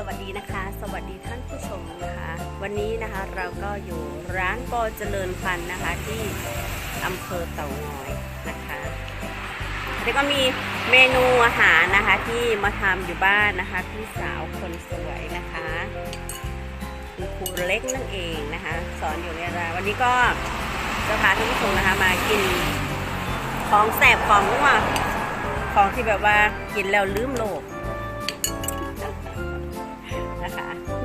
สวัสดีนะคะ สวัสดีท่านผู้ชมนะคะ วันนี้นะคะเราก็อยู่ร้านปอเจริญพันธ์นะคะที่อำเภอเต่างอยนะคะแล้วก็มีเมนูอาหารนะคะที่มาทำอยู่บ้านนะคะพี่สาวคนสวยนะคะคุณครูเล็กนั่นเองนะคะ สอนอยู่ในร้านวันนี้ก็จะพาท่านผู้ชมนะคะมากินของแสบของนัวของที่แบบว่ากินแล้วลืมโลก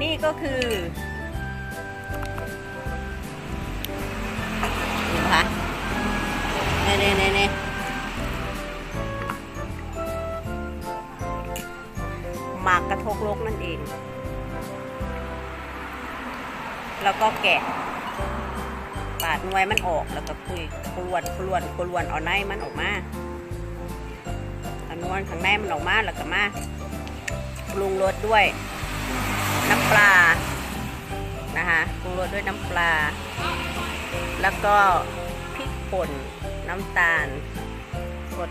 นี่ก็คือนี่นะคะเน่เน่เน่เน่หมากกระทกลกนั่นเอง แล้วก็แกะปาดงวยมันออกแล้วก็คุยกลวนกลวนกลวนเอาในมันออกมาอานวลข้างในมันออกมาแล้วก็มาปรุงรสด้วย น้ำปลานะคะปรุงรสด้วยน้ำปลา แล้วก็พริกป่นน้ำตาลสด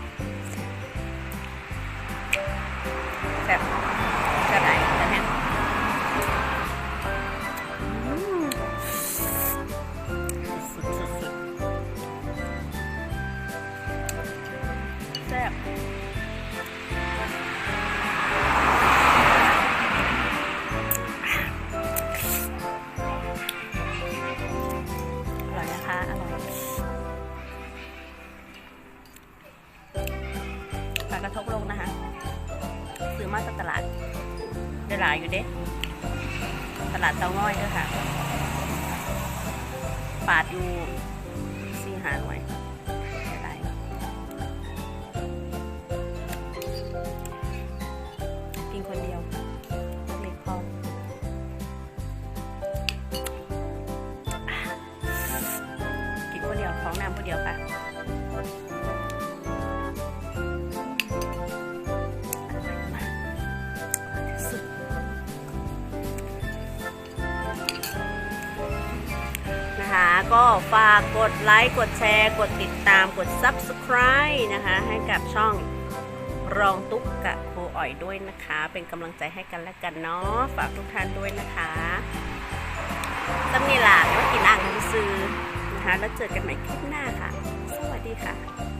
แซ่บ กระทบลงนะคะซื้อมาจากตลาดได้หลายอยู่เด้ตลาดเตาง่อยด้วยค่ะ ปาดอยู่สี่หาหน่วยกินคนเดียวเล็กพอกินคนเดียวท้องน้ำคนเดียวค่ะ ก็ฝากกดไลค์ กดแชร์ กดติดตาม กด Subscribe นะคะ ให้กับช่องรองตุ๊กกะโครูอ่อยด้วยนะคะ เป็นกำลังใจให้กันและกันเนาะ ฝากทุกท่านด้วยนะคะสำนีหลากว่ากินอ่างซื้อนะคะ แล้วเจอกันใหม่คลิปหน้าค่ะ สวัสดีค่ะ